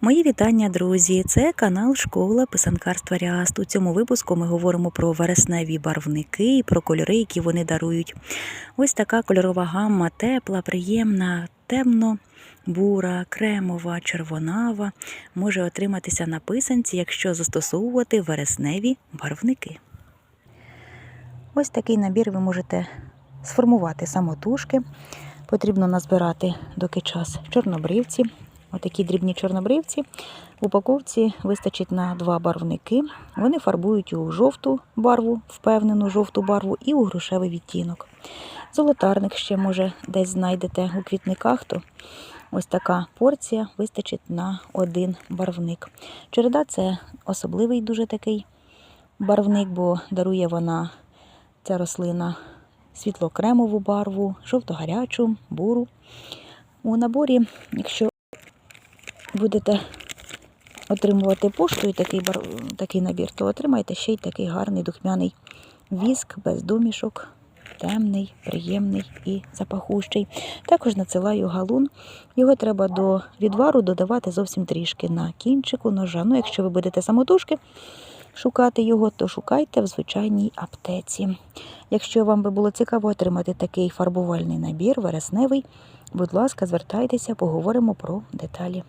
Мої вітання, друзі! Це канал Школа писанкарства Ряст. У цьому випуску ми говоримо про вересневі барвники і про кольори, які вони дарують. Ось така кольорова гамма тепла, приємна, темно. Бура, кремова, червонава може отриматися на писанці, якщо застосовувати вересневі барвники. Ось такий набір ви можете сформувати самотужки. Потрібно назбирати доки час чорнобривці. Отакі дрібні чорнобривці. В упаковці вистачить на два барвники. Вони фарбують у жовту барву, впевнену жовту барву, і у грушевий відтінок. Золотарник ще, може, десь знайдете у квітниках, то ось така порція вистачить на один барвник. Череда це особливий дуже такий барвник, бо дарує вона ця рослина світло-кремову барву, жовто-гарячу, буру. У наборі, якщо будете отримувати поштою такий, такий набір, то отримаєте ще й такий гарний духмяний віск без домішок, темний, приємний і запахущий. Також надсилаю галун. Його треба до відвару додавати зовсім трішки на кінчику ножа. Ну, якщо ви будете самотужки шукати його, то шукайте в звичайній аптеці. Якщо вам би було цікаво отримати такий фарбувальний набір, вересневий, будь ласка, звертайтеся, поговоримо про деталі.